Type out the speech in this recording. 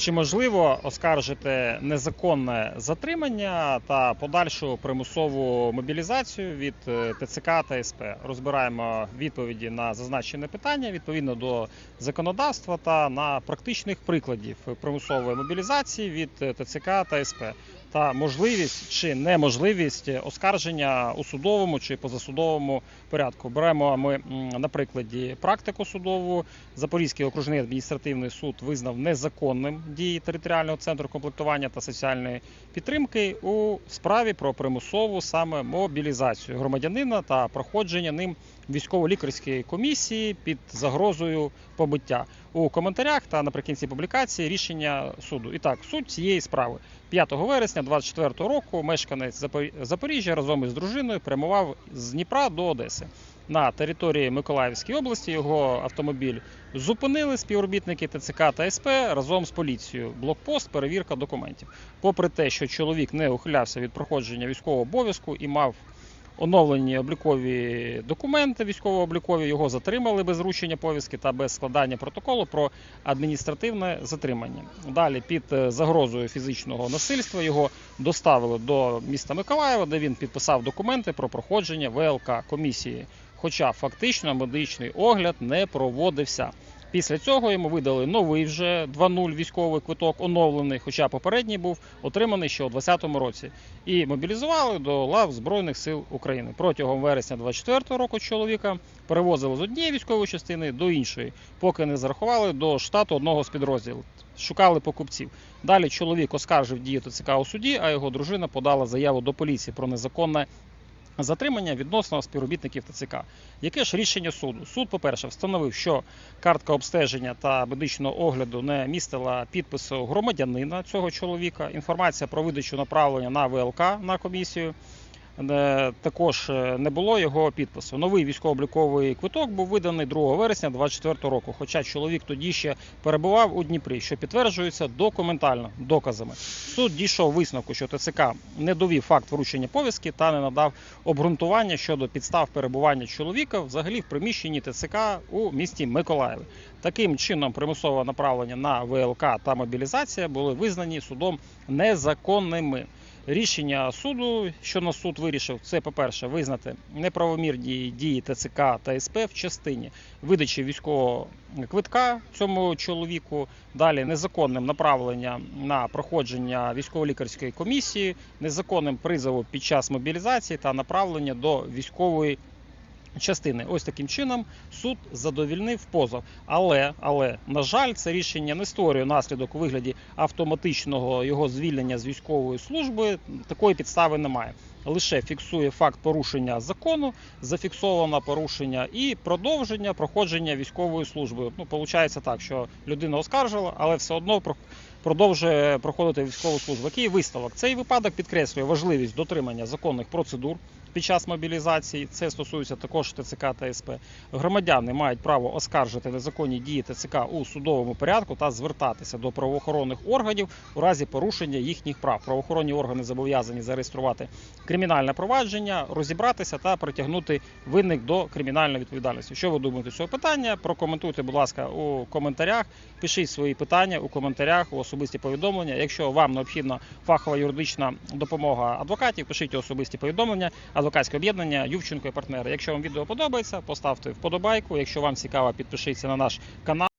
Чи можливо оскаржити незаконне затримання та подальшу примусову мобілізацію від е, ТЦК та СП? Розбираємо відповіді на зазначене питання відповідно до законодавства та на практичних прикладів примусової мобілізації від е, ТЦК та СП та можливість чи неможливість оскарження у судовому чи позасудовому порядку. Беремо ми на прикладі практику судову. Запорізький окружний адміністративний суд визнав незаконним дії територіального центру комплектування та соціальної підтримки у справі про примусову саме мобілізацію громадянина та проходження ним військово-лікарської комісії під загрозою побиття у коментарях та наприкінці публікації рішення суду. І так, суть цієї справи 5 вересня 24 року мешканець Запор- Запоріжжя разом із дружиною прямував з Дніпра до Одеси. На території Миколаївської області його автомобіль зупинили співробітники ТЦК та СП разом з поліцією. Блокпост, перевірка документів. Попри те, що чоловік не ухилявся від проходження військового обов'язку і мав оновлені облікові документи військово-облікові, його затримали без вручення повістки та без складання протоколу про адміністративне затримання. Далі під е, загрозою фізичного насильства його доставили до міста Миколаєва, де він підписав документи про проходження ВЛК комісії. Хоча фактично медичний огляд не проводився. Після цього йому видали новий вже 2.0 військовий квиток, оновлений, хоча попередній був отриманий ще у 2020 році, і мобілізували до лав Збройних сил України. Протягом вересня 24 року чоловіка перевозили з однієї військової частини до іншої, поки не зарахували до штату одного з підрозділів. Шукали покупців. Далі чоловік оскаржив дію ТЦК у суді, а його дружина подала заяву до поліції про незаконне затримання відносно співробітників ТЦК. Яке ж рішення суду? Суд, по-перше, встановив, що картка обстеження та медичного огляду не містила підпису громадянина цього чоловіка. Інформація про видачу направлення на ВЛК на комісію. Також е, не було його підпису. Новий військово-обліковий квиток був виданий 2 вересня 2024 року. Хоча чоловік тоді ще перебував у Дніпрі, що підтверджується документально доказами. Суд дійшов висновку, що ТЦК не довів факт вручення повістки та не надав обґрунтування щодо підстав перебування чоловіка взагалі в приміщенні ТЦК у місті Миколаєві. Таким чином, примусове направлення на ВЛК та мобілізація були визнані судом незаконними. Рішення суду, що на суд вирішив, це, по-перше, визнати неправомірні дії ТЦК та СП в частині видачі військового квитка цьому чоловіку, далі незаконним направленням на проходження військово-лікарської комісії, незаконним призову під час мобілізації та направлення до військової частини. Ось таким чином суд задовільнив позов. Але, але на жаль, це рішення не створює наслідок у вигляді автоматичного його звільнення з військової служби. Такої підстави немає. Лише фіксує факт порушення закону, зафіксовано порушення і продовження проходження військової служби. Ну, виходить так, що людина оскаржила, але все одно продовжує проходити військову службу. Який висновок? Цей випадок підкреслює важливість дотримання законних процедур під час мобілізації. Це стосується також ТЦК та СП. Громадяни мають право оскаржити незаконні дії ТЦК у судовому порядку та звертатися до правоохоронних органів у разі порушення їхніх прав. Правоохоронні органи зобов'язані зареєструвати кримінальне провадження, розібратися та притягнути винних до кримінальної відповідальності. Що ви думаєте з цього питання? Прокоментуйте, будь ласка, у коментарях. Пишіть свої питання у коментарях, у особисті повідомлення. Якщо вам необхідна фахова юридична допомога адвокатів, пишіть особисті повідомлення, адвокатське об'єднання, Ювченко і партнери. Якщо вам відео подобається, поставте вподобайку. Якщо вам цікаво, підпишіться на наш канал.